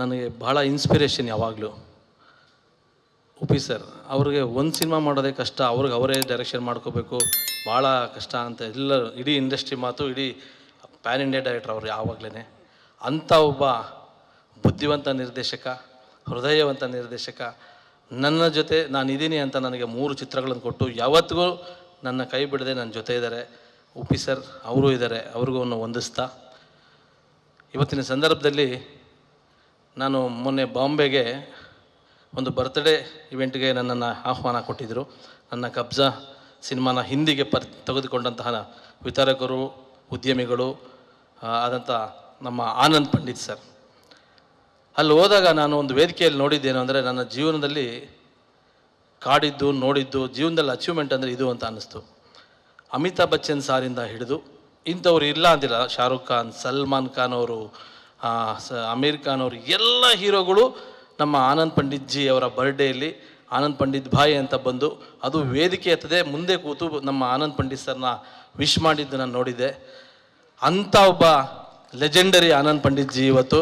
ನನಗೆ ಭಾಳ ಇನ್ಸ್ಪಿರೇಷನ್ ಯಾವಾಗಲೂ. ಉಪಿ ಸರ್ ಅವ್ರಿಗೆ ಒಂದು ಸಿನಿಮಾ ಮಾಡೋದೇ ಕಷ್ಟ, ಅವ್ರಿಗೆ ಅವರೇ ಡೈರೆಕ್ಷನ್ ಮಾಡ್ಕೋಬೇಕು ಭಾಳ ಕಷ್ಟ ಅಂತ ಎಲ್ಲ ಇಡೀ ಇಂಡಸ್ಟ್ರಿ ಮಾತು ಇಡೀ ಪ್ಯಾನ್ ಇಂಡಿಯಾ ಡೈರೆಕ್ಟರ್ ಅವ್ರು ಯಾವಾಗಲೇ ಅಂಥ ಒಬ್ಬ ಬುದ್ಧಿವಂತ ನಿರ್ದೇಶಕ, ಹೃದಯವಂತ ನಿರ್ದೇಶಕ, ನನ್ನ ಜೊತೆ ನಾನು ಇದ್ದೀನಿ ಅಂತ ನನಗೆ ಮೂರು ಚಿತ್ರಗಳನ್ನು ಕೊಟ್ಟು ಯಾವತ್ತಿಗೂ ನನ್ನ ಕೈ ಬಿಡದೆ ನನ್ನ ಜೊತೆ ಇದ್ದಾರೆ. ಉಪಿ ಸರ್ ಅವರು ಇದ್ದಾರೆ, ಅವ್ರಿಗೂ ಹೊಂದಿಸ್ತಾ ಇವತ್ತಿನ ಸಂದರ್ಭದಲ್ಲಿ ನಾನು ಮೊನ್ನೆ ಬಾಂಬೆಗೆ ಒಂದು ಬರ್ತ್ಡೇ ಇವೆಂಟ್ಗೆ ನನ್ನನ್ನು ಆಹ್ವಾನ ಕೊಟ್ಟಿದ್ದರು ನನ್ನ ಕಬ್ಜಾ ಸಿನಿಮಾನ ಹಿಂದಿಗೆ ಪರ್, ತೆಗೆದುಕೊಂಡಂತಹ ವಿತರಕರು, ಉದ್ಯಮಿಗಳು ಆದಂಥ ನಮ್ಮ ಆನಂದ್ ಪಂಡಿತ್ ಸರ್. ಅಲ್ಲಿ ಹೋದಾಗ ನಾನು ಒಂದು ವೇದಿಕೆಯಲ್ಲಿ ನೋಡಿದ್ದೇನು ಅಂದರೆ ನನ್ನ ಜೀವನದಲ್ಲಿ ಕಾಡಿದ್ದು, ನೋಡಿದ್ದು, ಜೀವನದಲ್ಲಿ ಅಚೀವ್ಮೆಂಟ್ ಅಂದರೆ ಇದು ಅಂತ ಅನ್ನಿಸ್ತು. ಅಮಿತಾಬ್ ಬಚ್ಚನ್ ಸಾರಿಂದ ಹಿಡಿದು ಇಂಥವ್ರು ಇಲ್ಲ ಅಂತಿಲ್ಲ ಶಾರುಖ್ ಖಾನ್, ಸಲ್ಮಾನ್ ಖಾನ್ ಅವರು ಸ ಅಮೀರ್ ಖಾನ್ ಅವರು ಎಲ್ಲ ಹೀರೋಗಳು ನಮ್ಮ ಆನಂದ್ ಪಂಡಿತ್ ಜಿ ಅವರ ಬರ್ಡೇಯಲ್ಲಿ ಆನಂದ್ ಪಂಡಿತ್ ಭಾಯ್ ಅಂತ ಬಂದು ಅದು ವೇದಿಕೆ ಎತ್ತದೆ ಮುಂದೆ ಕೂತು ನಮ್ಮ ಆನಂದ್ ಪಂಡಿತ್ ಸರ್ನ ವಿಶ್ ಮಾಡಿದ್ದು ನಾನು ನೋಡಿದ್ದೆ ಅಂಥ ಒಬ್ಬ ಲೆಜೆಂಡರಿ ಆನಂದ್ ಪಂಡಿತ್ ಜಿ ಇವತ್ತು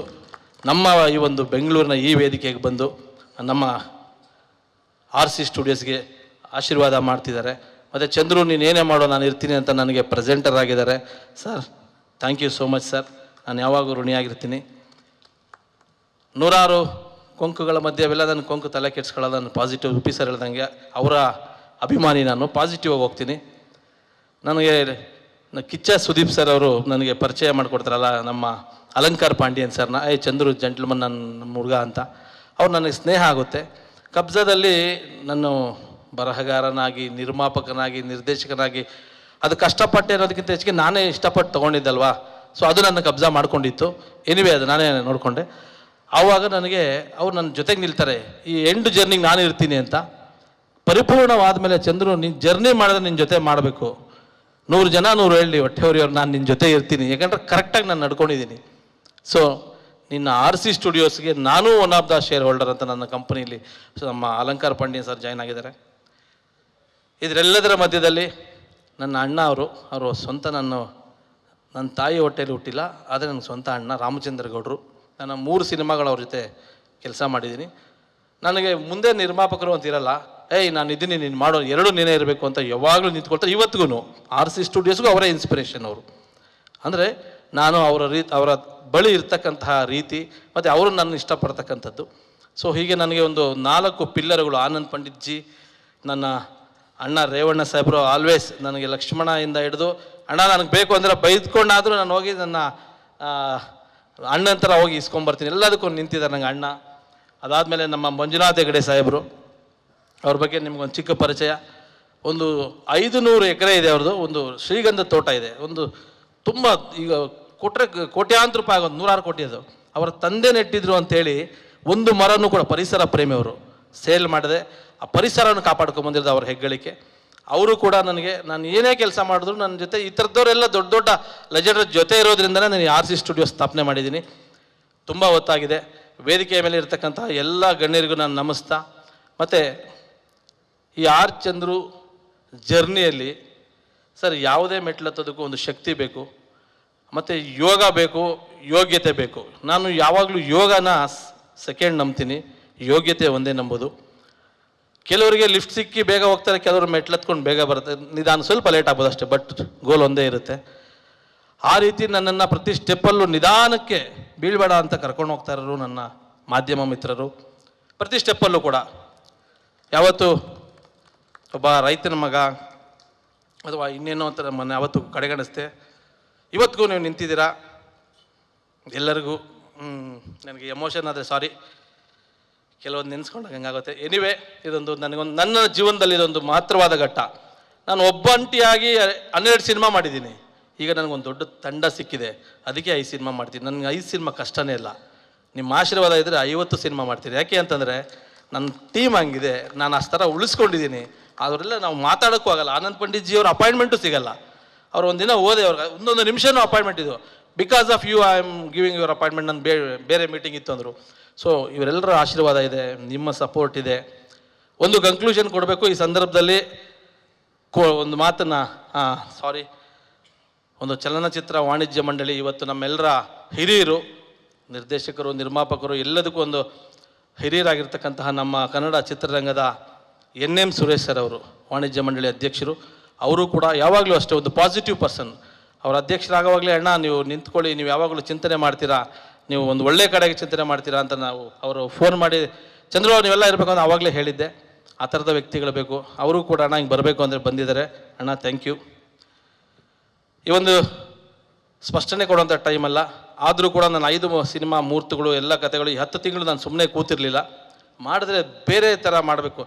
ನಮ್ಮ ಈ ಒಂದು ಬೆಂಗಳೂರಿನ ಈ ವೇದಿಕೆಗೆ ಬಂದು ನಮ್ಮ ಆರ್ ಸಿ ಸ್ಟುಡಿಯೋಸ್ಗೆ ಆಶೀರ್ವಾದ ಮಾಡ್ತಿದ್ದಾರೆ. ಮತ್ತು ಚಂದ್ರು ನೀನು ಏನೇ ಮಾಡೋ ನಾನು ಇರ್ತೀನಿ ಅಂತ ನನಗೆ ಪ್ರೆಸೆಂಟರ್ ಆಗಿದ್ದಾರೆ. Sir thank you so much sir ನಾನು ಯಾವಾಗೂ ಋಣಿಯಾಗಿರ್ತೀನಿ. ನೂರಾರು ಕೊಂಕುಗಳ ಮಧ್ಯೆ ಅವೆಲ್ಲ ನನ್ನ ಕೊಂಕು ತಲೆ ಕೆಡ್ಸ್ಕೊಳ್ಳೋದು ನಾನು ಪಾಸಿಟಿವ್ ಉಪಿ ಸರ್ ಹೇಳ್ದಂಗೆ ಅವರ ಅಭಿಮಾನಿ ನಾನು. ಪಾಸಿಟಿವ್ ಆಗಿ ಹೋಗ್ತೀನಿ. ನನಗೆ ಕಿಚ್ಚ ಸುದೀಪ್ ಸರ್ ಅವರು ನನಗೆ ಪರಿಚಯ ಮಾಡಿಕೊಡ್ತಾರಲ್ಲ ನಮ್ಮ ಅಲಂಕಾರ್ ಪಾಂಡ್ಯನ್ ಸರ್ನ. ಏ ಚಂದ್ರು ಜಂಟ್ಲ್ಮನ್ ನನ್ನ ಹುಡುಗ ಅಂತ. ಅವ್ರು ನನಗೆ ಸ್ನೇಹ ಆಗುತ್ತೆ. ಕಬ್ಜದಲ್ಲಿ ನಾನು ಬರಹಗಾರನಾಗಿ, ನಿರ್ಮಾಪಕನಾಗಿ, ನಿರ್ದೇಶಕನಾಗಿ ಅದು ಕಷ್ಟಪಟ್ಟೆ ಅನ್ನೋದಕ್ಕಿಂತ ಹೆಚ್ಚಿಗೆ ನಾನೇ ಇಷ್ಟಪಟ್ಟು ತೊಗೊಂಡಿದ್ದಲ್ವಾ? ಸೊ ಅದು ನನ್ನ ಕಬ್ಜಾ ಮಾಡ್ಕೊಂಡಿತ್ತು. ಎನಿವೆ ಅದು ನಾನೇ ನೋಡಿಕೊಂಡೆ. ಆವಾಗ ನನಗೆ ಅವ್ರು ನನ್ನ ಜೊತೆಗೆ ನಿಲ್ತಾರೆ. ಈ ಎಂಡ್ ಜರ್ನಿಗೆ ನಾನು ಇರ್ತೀನಿ ಅಂತ. ಪರಿಪೂರ್ಣವಾದ ಮೇಲೆ ಚಂದ್ರು ನಿನ್ನ ಜರ್ನಿ ಮಾಡಿದ್ರೆ ನಿನ್ನ ಜೊತೆ ಮಾಡಬೇಕು. ನೂರು ಜನ, ನೂರು ಹೇಳಿ ಹೊಟ್ಟೆವ್ರಿಯವ್ರು ನಾನು ನಿನ್ನ ಜೊತೆ ಇರ್ತೀನಿ. ಯಾಕಂದ್ರೆ ಕರೆಕ್ಟಾಗಿ ನಾನು ನಡ್ಕೊಂಡಿದ್ದೀನಿ ಸೊ ನಿನ್ನ ಆರ್ ಸಿ ಸ್ಟುಡಿಯೋಸ್ಗೆ ನಾನು one of the shareholder ಅಂತ ನನ್ನ ಕಂಪನಿಲಿ ನಮ್ಮ ಅಲಂಕಾರ ಪಾಂಡ್ಯ ಸರ್ ಜಾಯ್ನ್ ಆಗಿದ್ದಾರೆ. ಇದರೆಲ್ಲದರ ಮಧ್ಯದಲ್ಲಿ ನನ್ನ ಅಣ್ಣ ಅವರು ಅವರು ಸ್ವಂತ ನನ್ನ ನನ್ನ ತಾಯಿ ಹೊಟ್ಟೆಯಲ್ಲಿ ಹುಟ್ಟಿಲ್ಲ, ಆದರೆ ನನ್ನ ಸ್ವಂತ ಅಣ್ಣ ರಾಮಚಂದ್ರ ಗೌಡರು. ನಾನು ಮೂರು ಸಿನಿಮಾಗಳು ಅವ್ರ ಜೊತೆ ಕೆಲಸ ಮಾಡಿದ್ದೀನಿ. ನನಗೆ ಮುಂದೆ ನಿರ್ಮಾಪಕರು ಅಂತ ಇರಲ್ಲ, ಏಯ್, ನಾನು ಇದ್ದೀನಿ, ನೀನು ಮಾಡೋ, ಎರಡು ನೀನೇ ಇರಬೇಕು ಅಂತ ಯಾವಾಗಲೂ ನಿಂತ್ಕೊಳ್ತಾರೆ ಇವತ್ತಿಗೂ ಆರ್ ಸಿ ಸ್ಟುಡಿಯೋಸ್ಗೂ ಅವರೇ ಇನ್ಸ್ಪಿರೇಷನ್ ಅವರು. ಅಂದರೆ ನಾನು ಅವರ ರೀ ಅವರ ಬಳಿ ಇರ್ತಕ್ಕಂತಹ ರೀತಿ, ಮತ್ತು ಅವರು ನನ್ನ ಇಷ್ಟಪಡ್ತಕ್ಕಂಥದ್ದು. ಸೊ ಹೀಗೆ ನನಗೆ ಒಂದು ನಾಲ್ಕು ಪಿಲ್ಲರ್ಗಳು, ಆನಂದ್ ಪಂಡಿತ್ ಜಿ ನನ್ನ ಅಣ್ಣ ರೇವಣ್ಣ ಸಾಹೇಬರು ಆಲ್ವೇಸ್ ನನಗೆ ಲಕ್ಷ್ಮಣ ಇಂದ ಹಿಡಿದು ಅಣ್ಣ, ನನಗೆ ಬೇಕು ಅಂದರೆ ಬೈದ್ಕೊಂಡಾದರೂ ನಾನು ಹೋಗಿ ನನ್ನ ಅಣ್ಣನ ಥರ ಹೋಗಿ ಇಸ್ಕೊಂಬರ್ತೀನಿ. ಎಲ್ಲದಕ್ಕೂ ನಿಂತಿದ್ದಾರೆ ನಂಗೆ ಅಣ್ಣ. ಅದಾದಮೇಲೆ ನಮ್ಮ ಮಂಜುನಾಥ್ ಹೆಗಡೆ ಸಾಹೇಬರು. ಅವ್ರ ಬಗ್ಗೆ ನಿಮ್ಗೊಂದು ಚಿಕ್ಕ ಪರಿಚಯ. ಒಂದು ಐದು ನೂರು ಎಕರೆ ಇದೆ ಅವ್ರದ್ದು ಒಂದು ಶ್ರೀಗಂಧ ತೋಟ ಇದೆ. ಒಂದು ತುಂಬ ಈಗ ಕೊಟ್ಟರೆ ಕೋಟ್ಯಾಂತರ ರೂಪಾಯಿ ಆಗೋದು. ನೂರಾರು ಕೋಟಿ ಅದು. ಅವರ ತಂದೆ ನೆಟ್ಟಿದ್ರು ಅಂತೇಳಿ ಒಂದು ಮರನೂ ಕೂಡ ಪರಿಸರ ಪ್ರೇಮಿ ಅವರು. ಸೇಲ್ ಮಾಡಿದೆ. ಆ ಪರಿಸರವನ್ನು ಕಾಪಾಡ್ಕೊಂಬಂದಿರೋದು ಅವ್ರ ಹೆಗ್ಗಳಿಕೆ. ಅವರು ಕೂಡ ನನಗೆ, ನಾನು ಏನೇ ಕೆಲಸ ಮಾಡಿದ್ರು ನನ್ನ ಜೊತೆ ಈ ಥರದವರೆಲ್ಲ ದೊಡ್ಡ ದೊಡ್ಡ ಲೆಜೆಂಡರ್ ಜೊತೆ ಇರೋದ್ರಿಂದಲೇ ನಾನು ಆರ್ ಸಿ ಸ್ಟುಡಿಯೋ ಸ್ಥಾಪನೆ ಮಾಡಿದ್ದೀನಿ. ತುಂಬ ಹೊತ್ತಾಗಿದೆ. ವೇದಿಕೆಯ ಮೇಲೆ ಇರತಕ್ಕಂಥ ಎಲ್ಲ ಗಣ್ಯರಿಗೂ ನಾನು ನಮಸ್ತಾ. ಮತ್ತು ಈ ಆರ್ ಚಂದ್ರು ಜರ್ನಿಯಲ್ಲಿ ಸರ್ ಯಾವುದೇ ಮೆಟ್ಲತ್ತೋದಕ್ಕೂ ಒಂದು ಶಕ್ತಿ ಬೇಕು, ಮತ್ತು ಯೋಗ ಬೇಕು, ಯೋಗ್ಯತೆ ಬೇಕು. ನಾನು ಯಾವಾಗಲೂ ಯೋಗನ ಸೆಕೆಂಡ್ ನಂಬ್ತೀನಿ. ಯೋಗ್ಯತೆ ಒಂದೇ ನಂಬೋದು. ಕೆಲವರಿಗೆ ಲಿಫ್ಟ್ ಸಿಕ್ಕಿ ಬೇಗ ಹೋಗ್ತಾರೆ, ಕೆಲವರು ಮೆಟ್ಲತ್ಕೊಂಡು ಬೇಗ ಬರುತ್ತೆ. ನಿಧಾನ ಸ್ವಲ್ಪ ಲೇಟ್ ಆಗ್ಬೋದು ಅಷ್ಟೇ ಬಟ್ ಗೋಲ್ ಒಂದೇ ಇರುತ್ತೆ. ಆ ರೀತಿ ನನ್ನನ್ನು ಪ್ರತಿ ಸ್ಟೆಪ್ಪಲ್ಲೂ ನಿಧಾನಕ್ಕೆ ಬೀಳ್ಬೇಡ ಅಂತ ಕರ್ಕೊಂಡು ಹೋಗ್ತಾ ಇರೋರು ನನ್ನ ಮಾಧ್ಯಮ ಮಿತ್ರರು. ಪ್ರತಿ ಸ್ಟೆಪ್ಪಲ್ಲೂ ಕೂಡ. ಯಾವತ್ತು ಒಬ್ಬ ರೈತನ ಮಗ ಅಥವಾ ಇನ್ನೇನೋ ಅಂತ ಮೊನ್ನೆ ಅವತ್ತು ಕಡೆಗಣಿಸ್ತೆ ಇವತ್ತಿಗೂ ನೀವು ನಿಂತಿದ್ದೀರಾ? ಎಲ್ಲರಿಗೂ ನನಗೆ ಎಮೋಷನ್ ಆದರೆ ಸಾರಿ ಕೆಲವೊಂದು ನೆನೆಸ್ಕೊಂಡಾಗ ಹಂಗಾಗುತ್ತೆ? ಎನಿವೆ ಇದೊಂದು ನನಗೊಂದು, ನನ್ನ ಜೀವನದಲ್ಲಿ ಇದೊಂದು ಮಹತ್ತರವಾದ ಘಟ್ಟ. ನಾನು ಒಬ್ಬಂಟಿಯಾಗಿ ಹನ್ನೆರಡು ಸಿನಿಮಾ ಮಾಡಿದ್ದೀನಿ. ಈಗ ನನಗೊಂದು ದೊಡ್ಡ ತಂಡ ಸಿಕ್ಕಿದೆ. ಅದಕ್ಕೆ ಐದು ಸಿನಿಮಾ ಮಾಡ್ತೀನಿ. ನನಗೆ ಐದು ಸಿನಿಮಾ ಕಷ್ಟನೇ ಇಲ್ಲ. ನಿಮ್ಮ ಆಶೀರ್ವಾದ ಇದ್ದರೆ ಐವತ್ತು ಸಿನಿಮಾ ಮಾಡ್ತೀನಿ. ಯಾಕೆ ಅಂತಂದರೆ, ನನ್ನ ಟೀಮ್ ಹಂಗಿದೆ. ನಾನು ಅಷ್ಟು ಥರ ಉಳಿಸ್ಕೊಂಡಿದ್ದೀನಿ. ಅವರೆಲ್ಲ ನಾವು ಮಾತಾಡೋಕ್ಕೂ ಆಗಲ್ಲ. ಆನಂದ್ ಪಂಡಿತ್ಜಿ ಅವ್ರ ಅಪಾಯಿಂಟ್ಮೆಂಟು ಸಿಗಲ್ಲ. ಅವ್ರು ಒಂದಿನ ಓದೆ ಅವ್ರಿಗೆ ಒಂದೊಂದು ನಿಮಿಷನೂ ಅಪಾಯಿಂಟ್ಮೆಂಟ್ ಇದು. Because of you I am giving your appointment ನನ್ನ ಬೇರೆ ಬೇರೆ ಮೀಟಿಂಗ್ ಇತ್ತು ಅಂದರು. ಸೊ ಇವರೆಲ್ಲರ ಆಶೀರ್ವಾದ ಇದೆ, ನಿಮ್ಮ ಸಪೋರ್ಟ್ ಇದೆ. ಒಂದು ಕನ್ಕ್ಲೂಷನ್ ಕೊಡಬೇಕು, ಈ ಸಂದರ್ಭದಲ್ಲಿ ಕೋ, ಒಂದು ಮಾತನ್ನು ಸಾರಿ ಒಂದು ಚಲನಚಿತ್ರ ವಾಣಿಜ್ಯ ಮಂಡಳಿ ಇವತ್ತು ನಮ್ಮೆಲ್ಲರ ಹಿರಿಯರು, ನಿರ್ದೇಶಕರು, ನಿರ್ಮಾಪಕರು, ಎಲ್ಲದಕ್ಕೂ ಒಂದು ಹಿರಿಯರಾಗಿರ್ತಕ್ಕಂತಹ ನಮ್ಮ ಕನ್ನಡ ಚಿತ್ರರಂಗದ ಎನ್ ಎಂ ಸುರೇಶ್ ಸರ್ ಅವರು, ವಾಣಿಜ್ಯ ಮಂಡಳಿ ಅಧ್ಯಕ್ಷರು, ಅವರು ಕೂಡ ಯಾವಾಗಲೂ ಅಷ್ಟೇ ಒಂದು ಪಾಸಿಟಿವ್ ಪರ್ಸನ್ ಅವರ ಅಧ್ಯಕ್ಷರಾಗವಾಗಲೇ, ಅಣ್ಣ, ನೀವು ನಿಂತ್ಕೊಳ್ಳಿ, ನೀವು ಯಾವಾಗಲೂ ಚಿಂತನೆ ಮಾಡ್ತೀರಾ ನೀವು ಒಂದು ಒಳ್ಳೆ ಕಡೆಗೆ ಚಿಂತನೆ ಮಾಡ್ತೀರಾ ಅಂತ ನಾವು ಅವರು ಫೋನ್ ಮಾಡಿ, ಚಂದ್ರು ನೀವೆಲ್ಲ ಇರಬೇಕು ಅಂತ ಆವಾಗಲೇ ಹೇಳಿದ್ದೆ. ಆ ಥರದ ವ್ಯಕ್ತಿಗಳು ಬೇಕು. ಅವರು ಕೂಡ ಅಣ್ಣ ಹಿಂಗೆ ಬರಬೇಕು ಅಂದರೆ ಬಂದಿದ್ದಾರೆ. ಅಣ್ಣ ಥ್ಯಾಂಕ್ ಯು ಈ ಒಂದು ಸ್ಪಷ್ಟನೆ ಕೊಡುವಂಥ ಟೈಮಲ್ಲ ಆದರೂ ಕೂಡ ನಾನು ಐದು ಸಿನಿಮಾ ಮೂರ್ತುಗಳು, ಎಲ್ಲ ಕಥೆಗಳು ಈ ಹತ್ತು ತಿಂಗಳು ನಾನು ಸುಮ್ಮನೆ ಕೂತಿರಲಿಲ್ಲ. ಮಾಡಿದ್ರೆ ಬೇರೆ ಥರ ಮಾಡಬೇಕು.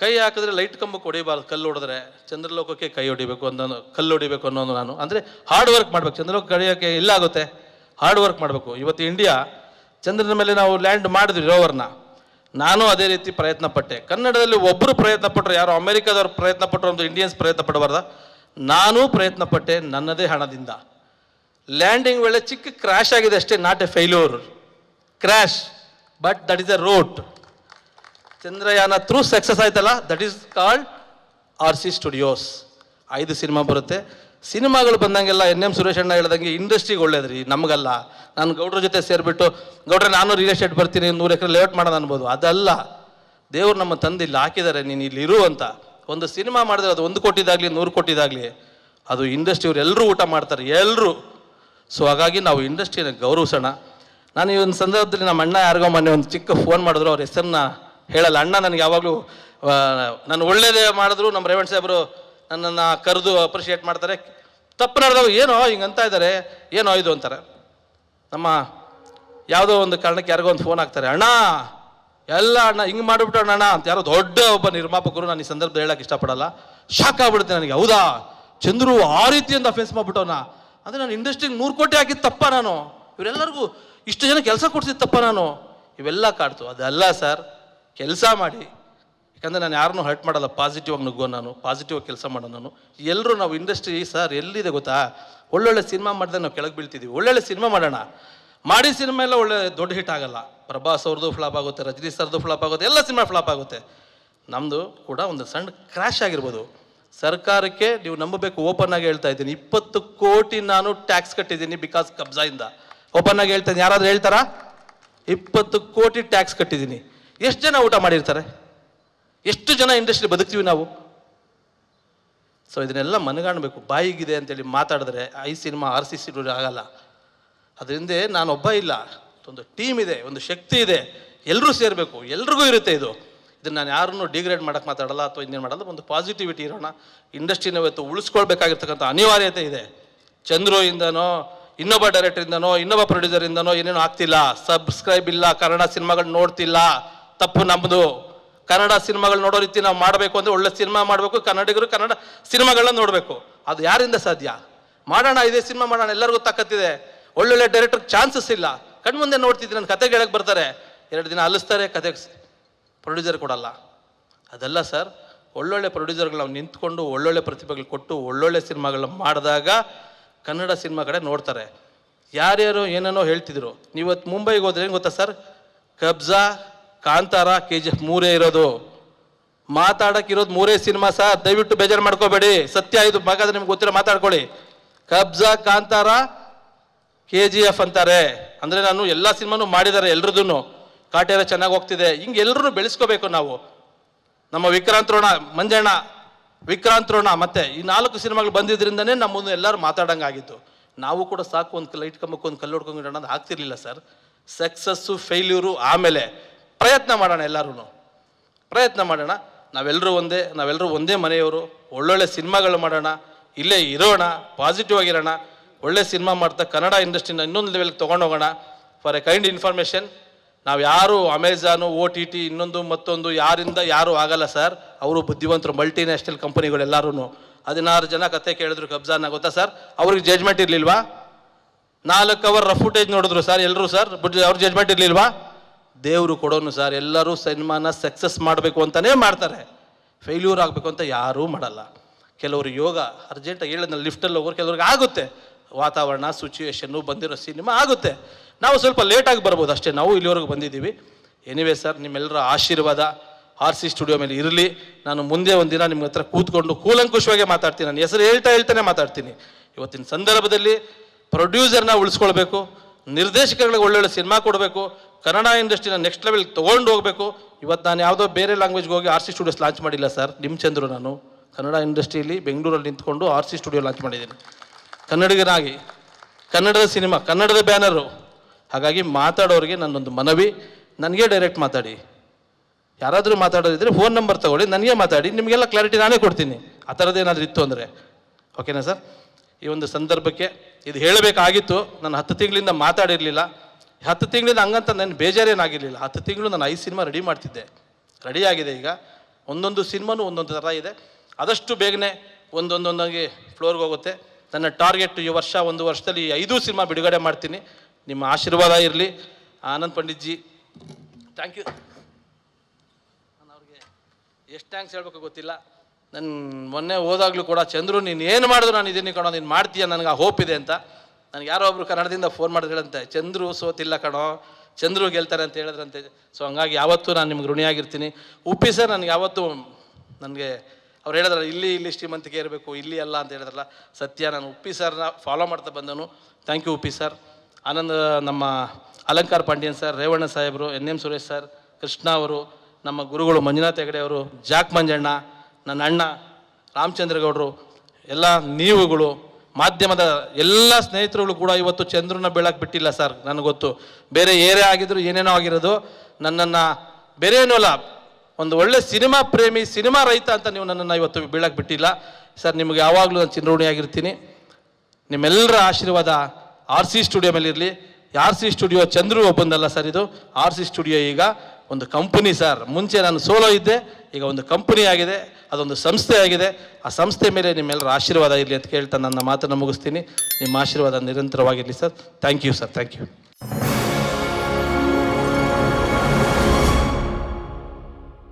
ಕೈ ಹಾಕಿದ್ರೆ ಲೈಟ್ ಕಂಬಕ್ಕೆ ಹೊಡಿಬಾರ್ದು, ಕಲ್ಲು ಹೊಡೆದ್ರೆ. ಚಂದ್ರಲೋಕಕ್ಕೆ ಕೈ ಹೊಡಿಬೇಕು ಅನ್ನೋ ಕಲ್ಲು ಹೊಡಿಬೇಕು ಅನ್ನೋದು ನಾನು. ಅಂದರೆ ಹಾರ್ಡ್ ವರ್ಕ್ ಮಾಡಬೇಕು. ಚಂದ್ರಲೋಕ ಕಡಿಯೋಕ್ಕೆ ಆಗುತ್ತೆ. ಹಾರ್ಡ್ ವರ್ಕ್ ಮಾಡಬೇಕು. ಇವತ್ತು ಇಂಡಿಯಾ ಚಂದ್ರನ ಮೇಲೆ ನಾವು ಲ್ಯಾಂಡ್ ಮಾಡಿದ್ವಿ ರೋವರ್ನ ನಾನು ಅದೇ ರೀತಿ ಪ್ರಯತ್ನ ಪಟ್ಟೆ ಕನ್ನಡದಲ್ಲಿ ಒಬ್ಬರು ಪ್ರಯತ್ನ ಪಟ್ಟರು ಯಾರು? ಅಮೆರಿಕದವ್ರು ಪ್ರಯತ್ನ ಪಟ್ಟರು ಒಂದು ಇಂಡಿಯನ್ಸ್ ಪ್ರಯತ್ನ ಪಡಬಾರ್ದ ನಾನೂ ಪ್ರಯತ್ನ ಪಟ್ಟೆ ನನ್ನದೇ ಹಣದಿಂದ. ಲ್ಯಾಂಡಿಂಗ್ ವೇಳೆ ಚಿಕ್ಕ ಕ್ರ್ಯಾಶ್ ಆಗಿದೆ ಅಷ್ಟೇ not a failure crash but that is a route Chandrayaan through success ಆಯ್ತಲ್ಲ? That is called R C studios ಐದು ಸಿನಿಮಾ ಬರುತ್ತೆ. ಸಿನಿಮಾಗಳು ಬಂದಂಗೆಲ್ಲ ಎನ್ ಎಂ ಸುರೇಶಣ್ಣ ಹೇಳ್ದಂಗೆ ಇಂಡಸ್ಟ್ರಿಗೆ ಒಳ್ಳೇದ್ರಿ, ನಮಗಲ್ಲ. ನಾನು ಗೌಡ್ರ ಜೊತೆ ಸೇರಿಬಿಟ್ಟು, ಗೌಡ್ರೆ ನಾನು ರಿಯಲ್ ಎಸ್ಟೇಟ್ ಬರ್ತೀನಿ, ನೂರು ಎಕರೆ ಲೇಔಟ್ ಮಾಡೋದು ಅನ್ಬೋದು. ಅದಲ್ಲ. ದೇವ್ರು ನಮ್ಮ ತಂದೆ ಇಲ್ಲಿ ಹಾಕಿದ್ದಾರೆ, ನೀನು ಇಲ್ಲಿ ಇರು ಅಂತ. ಒಂದು ಸಿನಿಮಾ ಮಾಡಿದ್ರೆ ಅದು ಒಂದು ಕೋಟಿದಾಗಲಿ, ನೂರು ಕೋಟಿದಾಗಲಿ, ಅದು ಇಂಡಸ್ಟ್ರಿ ಎಲ್ಲರೂ ಊಟ ಮಾಡ್ತಾರೆ ಎಲ್ಲರೂ ಸೊ ಹಾಗಾಗಿ ನಾವು ಇಂಡಸ್ಟ್ರಿನ ಗೌರವಿಸೋಣ. ನಾನು ಈ ಒಂದು ಸಂದರ್ಭದಲ್ಲಿ ನಮ್ಮ ಅಣ್ಣ ಯಾರಿಗೋ ಮೊನ್ನೆ ಒಂದು ಚಿಕ್ಕ ಫೋನ್ ಮಾಡಿದ್ರು, ಅವ್ರ ಹೆಸರನ್ನ ಹೇಳಲ್ಲ. ಅಣ್ಣ ನನಗೆ ಯಾವಾಗಲೂ ನಾನು ಒಳ್ಳೇದೇ ಮಾಡಿದ್ರು, ನಮ್ಮ ರೇವಣ್ ಸಾಹೇಬರು ನನ್ನನ್ನು ಕರೆದು ಅಪ್ರಿಷಿಯೇಟ್ ಮಾಡ್ತಾರೆ. ತಪ್ಪು ನಡೆದವು, ಏನೋ ಅಂತ ಇದ್ದಾರೆ, ಏನೋ ಇದು ಅಂತಾರೆ. ನಮ್ಮ ಯಾವುದೋ ಒಂದು ಕಾರಣಕ್ಕೆ ಯಾರಿಗೋ ಒಂದು ಫೋನ್ ಹಾಕ್ತಾರೆ, ಅಣ್ಣ, ಎಲ್ಲ ಅಣ್ಣ, ಹಿಂಗೆ ಮಾಡಿಬಿಟ್ಟು ಅಣ್ಣ ಅಂತ ಯಾರೋ ದೊಡ್ಡ ಒಬ್ಬ ನಿರ್ಮಾಪಕರು ನಾನು ಈ ಸಂದರ್ಭದಲ್ಲಿ ಹೇಳಕ್ಕೆ ಇಷ್ಟಪಡಲ್ಲ. ಶಾಕ್ ಆಗ್ಬಿಡುತ್ತೆ ನನಗೆ, ಹೌದಾ? ಚಂದ್ರು ಆ ರೀತಿಯಿಂದ ಫೇಸ್ ಮಾಡ್ಬಿಟ್ಟವನ? ಅಂದರೆ ನಾನು ಇಂಡಸ್ಟ್ರಿಗೆ ನೂರು ಕೋಟಿ ಹಾಕಿದ್ದು ತಪ್ಪ ನಾನು. ಇವರೆಲ್ಲರಿಗೂ ಇಷ್ಟು ಜನ ಕೆಲಸ ಕೊಡ್ಸಿದ್ದು ತಪ್ಪ ನಾನು. ಇವೆಲ್ಲ ಕಾಡ್ತು. ಅದೆಲ್ಲ ಸರ್, ಕೆಲಸ ಮಾಡಿ. ಯಾಕಂದರೆ ನಾನು ಯಾರನ್ನೂ ಹರ್ಟ್ ಮಾಡಲ್ಲ ಪಾಸಿಟಿವ್ ಆಗಿ ನುಗ್ಗೋ ನಾನು ಪಾಸಿಟಿವ್ ಆಗಿ ಕೆಲಸ ಮಾಡೋ ನಾನು. ಎಲ್ಲರೂ ನಾವು ಇಂಡಸ್ಟ್ರಿ ಸರ್, ಎಲ್ಲಿದೆ ಗೊತ್ತಾ? ಒಳ್ಳೊಳ್ಳೆ ಸಿನಿಮಾ ಮಾಡಿದ್ರೆ ನಾವು ಕೆಳಗೆ ಬೀಳ್ತಿದ್ದೀವಿ ಒಳ್ಳೊಳ್ಳೆ ಸಿನಿಮಾ ಮಾಡೋಣ. ಮಾಡಿ ಸಿನಿಮಾ ಎಲ್ಲ ಒಳ್ಳೆ ದೊಡ್ಡ ಹಿಟ್ ಆಗಲ್ಲ. ಪ್ರಭಾಸ್ ಅವ್ರದ್ದು ಫ್ಲಾಪ್ ಆಗುತ್ತೆ ರಜನಿ ಸರ್ದು ಫ್ಲಾಪ್ ಆಗುತ್ತೆ, ಎಲ್ಲ ಸಿನಿಮಾ ಫ್ಲಾಪ್ ಆಗುತ್ತೆ. ನಮ್ಮದು ಕೂಡ ಒಂದು ಸಣ್ಣ ಕ್ರ್ಯಾಶ್ ಆಗಿರ್ಬೋದು. ಸರ್ಕಾರಕ್ಕೆ ನೀವು ನಂಬಬೇಕು ಓಪನ್ ಆಗಿ ಹೇಳ್ತಾ ಇದ್ದೀನಿ. ಇಪ್ಪತ್ತು ಕೋಟಿ ನಾನು ಟ್ಯಾಕ್ಸ್ ಕಟ್ಟಿದ್ದೀನಿ ಬಿಕಾಸ್ ಕಬ್ಜಾಯಿಂದ ಓಪನ್ ಆಗಿ ಹೇಳ್ತಾ ಇದ್ದೀನಿ. ಯಾರಾದರೂ ಹೇಳ್ತಾರಾ? ಇಪ್ಪತ್ತು ಕೋಟಿ ಟ್ಯಾಕ್ಸ್ ಕಟ್ಟಿದ್ದೀನಿ. ಎಷ್ಟು ಜನ ಊಟ ಮಾಡಿರ್ತಾರೆ? ಎಷ್ಟು ಜನ ಇಂಡಸ್ಟ್ರಿ ಬದುಕ್ತೀವಿ ನಾವು? ಸೊ ಇದನ್ನೆಲ್ಲ ಮನಗಾಣಬೇಕು. ಬಾಯಿಗಿದೆ ಅಂತೇಳಿ ಮಾತಾಡಿದ್ರೆ I cinema R C C ಆಗಲ್ಲ. ಅದರಿಂದ ನಾನೊಬ್ಬ ಇಲ್ಲ. ಒಂದು ಟೀಮ್ ಇದೆ, ಒಂದು ಶಕ್ತಿ ಇದೆ. ಎಲ್ಲರೂ ಸೇರಬೇಕು. ಎಲ್ರಿಗೂ ಇರುತ್ತೆ ಇದು. ಇದನ್ನು ನಾನು ಯಾರನ್ನೂ ಡಿಗ್ರೇಡ್ ಮಾಡೋಕ್ಕೆ ಮಾತಾಡಲ್ಲ ಅಥವಾ ಇನ್ನೇನು ಮಾಡಲ್ಲ. ಒಂದು ಪಾಸಿಟಿವಿಟಿ ಇರೋಣ. ಇಂಡಸ್ಟ್ರಿನ ಇವತ್ತು ಉಳಿಸ್ಕೊಳ್ಬೇಕಾಗಿರ್ತಕ್ಕಂಥ ಅನಿವಾರ್ಯತೆ ಇದೆ. ಚಂದ್ರು ಇಂದನೋ, ಇನ್ನೊಬ್ಬ ಡೈರೆಕ್ಟರಿಂದನೋ ಇನ್ನೊಬ್ಬ ಪ್ರೊಡ್ಯೂಸರಿಂದನೋ ಏನೇನೋ ಆಗ್ತಿಲ್ಲ. ಸಬ್ಸ್ಕ್ರೈಬ್ ಇಲ್ಲ. ಕನ್ನಡ ಸಿನಿಮಾಗಳು ನೋಡ್ತಿಲ್ಲ. ತಪ್ಪು ನಮ್ಮದು ಕನ್ನಡ ಸಿನಿಮಾಗಳು ನೋಡೋ ರೀತಿ ನಾವು ಮಾಡಬೇಕು ಅಂದರೆ ಒಳ್ಳೆ ಸಿನಿಮಾ ಮಾಡಬೇಕು, ಕನ್ನಡಿಗರು ಕನ್ನಡ ಸಿನಿಮಾಗಳನ್ನ ನೋಡಬೇಕು. ಅದು ಯಾರಿಂದ ಸಾಧ್ಯ? ಮಾಡೋಣ, ಇದೇ ಸಿನಿಮಾ ಮಾಡೋಣ, ಎಲ್ಲರಿಗೂ ತಕ್ಕತ್ತಿದೆ ಒಳ್ಳೊಳ್ಳೆ ಡೈರೆಕ್ಟರ್ ಚಾನ್ಸಸ್ ಇಲ್ಲ. ಕಣ್ಮುಂದೆ ನೋಡ್ತಿದ್ದೀನಿ ನನ್ನ ಕತೆ ಹೇಳಕ್ಕೆ ಬರ್ತಾರೆ. ಎರಡು ದಿನ ಅಲಿಸ್ತಾರೆ ಕತೆ ಪ್ರೊಡ್ಯೂಸರ್ ಕೊಡಲ್ಲ. ಅದಲ್ಲ ಸರ್ ಒಳ್ಳೊಳ್ಳೆ ಪ್ರೊಡ್ಯೂಸರ್ಗಳು ನಾವು ನಿಂತ್ಕೊಂಡು ಒಳ್ಳೊಳ್ಳೆ ಪ್ರತಿಭೆಗಳು ಕೊಟ್ಟು ಒಳ್ಳೊಳ್ಳೆ ಸಿನಿಮಾಗಳನ್ನ ಮಾಡಿದಾಗ ಕನ್ನಡ ಸಿನಿಮಾ ಕಡೆ ನೋಡ್ತಾರೆ. ಯಾರ್ಯಾರು ಏನೇನೋ ಹೇಳ್ತಿದ್ರು. ನೀವತ್ತು ಮುಂಬೈಗೆ ಹೋದ್ರೆ ಏನು ಗೊತ್ತಾ sir Kabzaa Kantara K G F ಮೂರೇ ಇರೋದು. ಮಾತಾಡಕ್ ಇರೋದು ಮೂರೇ ಸಿನಿಮಾ ಸರ್ ದಯವಿಟ್ಟು ಬೇಜಾರು ಮಾಡ್ಕೋಬೇಡಿ. ಸತ್ಯ ಇದು, ಹಾಗಾದ್ರೆ ನಿಮ್ಗೆ ಗೊತ್ತಿರೋ ಮಾತಾಡ್ಕೊಳ್ಳಿ. Kabzaa, Kantara K G F ಅಂತಾರೆ. ಅಂದರೆ ನಾನು ಎಲ್ಲ ಸಿನಿಮಾನು ಮಾಡಿದ್ದಾರೆ ಎಲ್ರದೂ ಕಾಟೇರ ಚೆನ್ನಾಗಿ ಹೋಗ್ತಿದೆ. ಹಿಂಗೆ ಎಲ್ಲರೂ ಬೆಳೆಸ್ಕೋಬೇಕು ನಾವು. ನಮ್ಮ ವಿಕ್ರಾಂತ್ ರೋಣ, ಮಂಜಣ್ಣ, ವಿಕ್ರಾಂತ್ ರೋಣ, ಮತ್ತೆ ಈ ನಾಲ್ಕು ಸಿನಿಮಾಗಳು ಬಂದಿದ್ದರಿಂದನೇ ನಮ್ಮನ್ನು ಎಲ್ಲರೂ ಮಾತಾಡೋಂಗಾಗಿತ್ತು. ನಾವು ಕೂಡ ಸಾಕು, ಒಂದು ಲೈಟ್ ಕಂಬಕ್ಕೆ ಒಂದು ಕಲ್ಲು ಹೊಡ್ಕೊಂಡು ಅನ್ನೋದು ಆಗ್ತಿರ್ಲಿಲ್ಲ ಸರ್. ಸಕ್ಸಸ್ಸು, ಫೇಲ್ಯೂರು, ಆಮೇಲೆ. ಪ್ರಯತ್ನ ಮಾಡೋಣ ಎಲ್ಲರೂ ಪ್ರಯತ್ನ ಮಾಡೋಣ. ನಾವೆಲ್ಲರೂ ಒಂದೇ ನಾವೆಲ್ಲರೂ ಒಂದೇ ಮನೆಯವರು. ಒಳ್ಳೊಳ್ಳೆ ಸಿನಿಮಾಗಳು ಮಾಡೋಣ. ಇಲ್ಲೇ ಇರೋಣ ಪಾಸಿಟಿವ್ ಆಗಿರೋಣ. ಒಳ್ಳೆ ಸಿನಿಮಾ ಮಾಡ್ತಾ ಕನ್ನಡ ಇಂಡಸ್ಟ್ರಿನ ಇನ್ನೊಂದು ಲೆವೆಲ್ಗೆ ತೊಗೊಂಡೋಗೋಣ. ಫಾರ್ ಎ ಕೈಂಡ್ ಇನ್ಫಾರ್ಮೇಷನ್ ನಾವು ಯಾರು ಅಮೆಝಾನು ಓ ಟಿ ಟಿ ಇನ್ನೊಂದು ಮತ್ತೊಂದು ಯಾರಿಂದ ಯಾರೂ ಆಗಲ್ಲ ಸರ್ ಅವರು ಬುದ್ಧಿವಂತರು ಮಲ್ಟಿ ನ್ಯಾಷನಲ್ ಕಂಪನಿಗಳು ಎಲ್ಲರೂ ಹದಿನಾರು ಜನ ಕತೆ ಕೇಳಿದ್ರು ಕಬ್ಜಾನ ಗೊತ್ತಾ ಸರ್ ಅವ್ರಿಗೆ ಜಜ್ಮೆಂಟ್ ಇರಲಿಲ್ವಾ? ನಾಲ್ಕು ಅವರ್ ರಫ್ ಫುಟೇಜ್ ನೋಡಿದ್ರು ಸರ್ ಎಲ್ಲರೂ ಸರ್ ಅವ್ರ ಜಜ್ಮೆಂಟ್ ಇರಲಿಲ್ವಾ? ದೇವರು ಕೊಡೋನು ಸರ್, ಎಲ್ಲರೂ ಸಿನಿಮಾನ ಸಕ್ಸಸ್ ಮಾಡಬೇಕು ಅಂತಲೇ ಮಾಡ್ತಾರೆ. ಫೇಲ್ಯೂರ್ ಆಗಬೇಕು ಅಂತ ಯಾರೂ ಮಾಡಲ್ಲ. ಕೆಲವರು ಯೋಗ ಅರ್ಜೆಂಟಾಗಿ ಹೇಳಿದ್ನಲ್ಲ ಲಿಫ್ಟಲ್ಲಿ ಹೋಗೋರು ಕೆಲವ್ರಿಗೆ ಆಗುತ್ತೆ. ವಾತಾವರಣ ಸಿಚುವೇಶನ್ನು ಬಂದಿರೋ ಸಿನಿಮಾ ಆಗುತ್ತೆ. ನಾವು ಸ್ವಲ್ಪ ಲೇಟಾಗಿ ಬರ್ಬೋದು ಅಷ್ಟೇ, ನಾವು ಇಲ್ಲಿವರೆಗೂ ಬಂದಿದ್ದೀವಿ. ಎನಿವೇ ಸರ್ ನಿಮ್ಮೆಲ್ಲರ ಆಶೀರ್ವಾದ ಆರ್ ಸಿ ಸ್ಟುಡಿಯೋ ಮೇಲೆ ಇರಲಿ. ನಾನು ಮುಂದೆ ಒಂದಿನ ನಿಮ್ಮ ಹತ್ರ ಕೂತ್ಕೊಂಡು ಕೂಲಂಕುಷವಾಗಿ ಮಾತಾಡ್ತೀನಿ. ನನ್ನ ಹೆಸರು ಹೇಳ್ತಾ ಹೇಳ್ತಾನೆ ಮಾತಾಡ್ತೀನಿ. ಇವತ್ತಿನ ಸಂದರ್ಭದಲ್ಲಿ ಪ್ರೊಡ್ಯೂಸರ್ನ ಉಳಿಸ್ಕೊಳ್ಬೇಕು. ನಿರ್ದೇಶಕರುಗಳಿಗೆ ಒಳ್ಳೊಳ್ಳೆ ಸಿನಿಮಾ ಕೊಡಬೇಕು. ಕನ್ನಡ ಇಂಡಸ್ಟ್ರಿನ ನೆಕ್ಸ್ಟ್ ಲೆವೆಲ್ ತೊಗೊಂಡು ಹೋಗಬೇಕು. ಇವತ್ತು ನಾನು ಯಾವುದೋ ಬೇರೆ ಲ್ಯಾಂಗ್ವೇಜ್ಗೆ ಹೋಗಿ ಆರ್ ಸಿ ಸ್ಟುಡಿಯೋಸ್ ಲಾಂಚ್ ಮಾಡಿಲ್ಲ ಸರ್ ನಿಮ್ಮ ಚಂದ್ರು ನಾನು. ಕನ್ನಡ ಇಂಡಸ್ಟ್ರಿಯಲ್ಲಿ ಬೆಂಗಳೂರಲ್ಲಿ ನಿಂತ್ಕೊಂಡು ಆರ್ ಸಿ ಸ್ಟುಡಿಯೋ ಲಾಂಚ್ ಮಾಡಿದ್ದೀನಿ. ಕನ್ನಡಿಗರಾಗಿ, ಕನ್ನಡದ ಸಿನಿಮಾ, ಕನ್ನಡದ ಬ್ಯಾನರು. ಹಾಗಾಗಿ ಮಾತಾಡೋರಿಗೆ ನನ್ನೊಂದು ಮನವಿ. ನನಗೆ ಡೈರೆಕ್ಟ್ ಮಾತಾಡಿ. ಯಾರಾದರೂ ಮಾತಾಡೋದಿದ್ರೆ ಫೋನ್ ನಂಬರ್ ತಗೊಳ್ಳಿ, ನನಗೆ ಮಾತಾಡಿ. ನಿಮಗೆಲ್ಲ ಕ್ಲಾರಿಟಿ ನಾನೇ ಕೊಡ್ತೀನಿ. ಆ ಥರದ್ದು ಏನಾದರೂ ಇತ್ತು ಅಂದರೆ. ಓಕೆನಾ ಸರ್ ಈ ಒಂದು ಸಂದರ್ಭಕ್ಕೆ ಇದು ಹೇಳಬೇಕಾಗಿತ್ತು. ನಾನು ಹತ್ತು ತಿಂಗಳಿಂದ ಮಾತಾಡಿರಲಿಲ್ಲ. ಹತ್ತು ತಿಂಗಳಿಂದ ಹಂಗಂತ ನನ್ನ ಬೇಜಾರೇನಾಗಿರಲಿಲ್ಲ. ಹತ್ತು ತಿಂಗಳು ನಾನು ಐದು ಸಿನಿಮಾ ರೆಡಿ ಮಾಡ್ತಿದ್ದೆ. ರೆಡಿ ಆಗಿದೆ ಈಗ. ಒಂದೊಂದು ಸಿನಿಮಾನು ಒಂದೊಂದು ಥರ ಇದೆ. ಆದಷ್ಟು ಬೇಗನೆ ಒಂದೊಂದೊಂದಾಗಿ ಫ್ಲೋರ್ಗೆ ಹೋಗುತ್ತೆ. ನನ್ನ ಟಾರ್ಗೆಟ್ ಈ ವರ್ಷ ಒಂದು ವರ್ಷದಲ್ಲಿ ಐದು ಸಿನಿಮಾ ಬಿಡುಗಡೆ ಮಾಡ್ತೀನಿ. ನಿಮ್ಮ ಆಶೀರ್ವಾದ ಇರಲಿ. ಆನಂದ್ ಪಂಡಿತ್ಜಿ ಥ್ಯಾಂಕ್ ಯು ನಾನು ಅವ್ರಿಗೆ ಎಷ್ಟು ಥ್ಯಾಂಕ್ಸ್ ಹೇಳ್ಬೇಕು ಗೊತ್ತಿಲ್ಲ. ನನ್ನ ಮೊನ್ನೆ ಹೋದಾಗಲೂ ಕೂಡ ಚಂದ್ರು, ನೀನು ಏನು ಮಾಡಿದ್ರು ನಾನು ಇದೀನಿ ಕಣೋ, ನೀನು ಮಾಡ್ತೀಯ, ನನಗೆ ಆ ಹೋಪ್ ಇದೆ ಅಂತ. ನನಗೆ ಯಾರೋ ಒಬ್ರು ಕನ್ನಡದಿಂದ ಫೋನ್ ಮಾಡಿದ್ರಂತೆ, ಚಂದ್ರು, ಸೋತಿಲ್ಲ ಕಣೋ, ಚಂದ್ರು ಗೆಲ್ತಾರೆ ಅಂತ ಹೇಳಿದ್ರಂತೆ. ಸೊ ಹಂಗಾಗಿ ಯಾವತ್ತೂ ನಾನು ನಿಮ್ಗೆ ಋಣಿಯಾಗಿರ್ತೀನಿ. ಉಪ್ಪಿ ಸರ್ ನನಗೆ ಯಾವತ್ತೂ ನನಗೆ, ಅವ್ರು ಹೇಳಿದ್ರಲ್ಲ, ಇಲ್ಲಿ ಇಲ್ಲಿ ಶ್ರೀಮಂತಿಕೆ ಇರಬೇಕು, ಇಲ್ಲಿ ಅಲ್ಲ ಅಂತ ಹೇಳಿದ್ರಲ್ಲ, ಸತ್ಯ, ನಾನು ಉಪ್ಪಿ ಸರ್ನ ಫಾಲೋ ಮಾಡ್ತಾ ಬಂದನು thank you Uppi sir Ananda, ನಮ್ಮ ಅಲಂಕಾರ್ ಪಾಂಡ್ಯನ್ ಸರ್ ರೇವಣ್ಣ ಸಾಹೇಬರು, N M Suresh sir Krishna ಅವರು, ನಮ್ಮ ಗುರುಗಳು ಮಂಜುನಾಥ್ ಹೆಗಡೆ ಅವರು, ಜಾಕ್ ಮಂಜಣ್ಣ ನನ್ನ ಅಣ್ಣ ರಾಮಚಂದ್ರಗೌಡರು, ಎಲ್ಲ ನೀವುಗಳು, ಮಾಧ್ಯಮದ ಎಲ್ಲ ಸ್ನೇಹಿತರುಗಳು ಕೂಡ ಇವತ್ತು ಚಂದ್ರನ ಬೀಳಕ್ಕೆ ಬಿಟ್ಟಿಲ್ಲ ಸರ್, ನನಗೆ ಗೊತ್ತು. ಬೇರೆ ಏರೇ ಆಗಿದ್ರು ಏನೇನೋ ಆಗಿರೋದು. ನನ್ನನ್ನು ಬೇರೆ ಏನೂ ಅಲ್ಲ, ಒಂದು ಒಳ್ಳೆ ಸಿನಿಮಾ ಪ್ರೇಮಿ, ಸಿನಿಮಾ ರೈತ ಅಂತ ನೀವು ನನ್ನನ್ನು ಇವತ್ತು ಬೀಳಕ್ಕೆ ಬಿಟ್ಟಿಲ್ಲ. ಸರ್, ನಿಮಗೆ ಯಾವಾಗಲೂ ನಾನು ಚಿರಋಣಿಯಾಗಿರ್ತೀನಿ ನಿಮ್ಮೆಲ್ಲರ ಆಶೀರ್ವಾದ ಆರ್ ಸಿ ಸ್ಟುಡಿಯೋ ಮೇಲೆ ಇರಲಿ ಆರ್ ಸಿ ಸ್ಟುಡಿಯೋ ಚಂದ್ರು ಒಬ್ಬಂದಲ್ಲ ಸರ್ ಇದು. ಆರ್ ಸಿ ಸ್ಟುಡಿಯೋ ಈಗ. ಒಂದು ಕಂಪನಿ ಸರ್. ಮುಂಚೆ ನಾನು ಸೋಲೋ ಇದ್ದೆ, ಈಗ ಒಂದು ಕಂಪನಿ ಆಗಿದೆ, ಅದೊಂದು ಸಂಸ್ಥೆ ಆಗಿದೆ. ಆ ಸಂಸ್ಥೆ ಮೇಲೆ ನಿಮ್ಮೆಲ್ಲರ ಆಶೀರ್ವಾದ ಇರಲಿ ಅಂತ ಕೇಳ್ತಾ ನನ್ನ ಮಾತನ್ನು ಮುಗಿಸ್ತೀನಿ. ನಿಮ್ಮ ಆಶೀರ್ವಾದ ನಿರಂತರವಾಗಿರಲಿ sir. Thank you sir thank you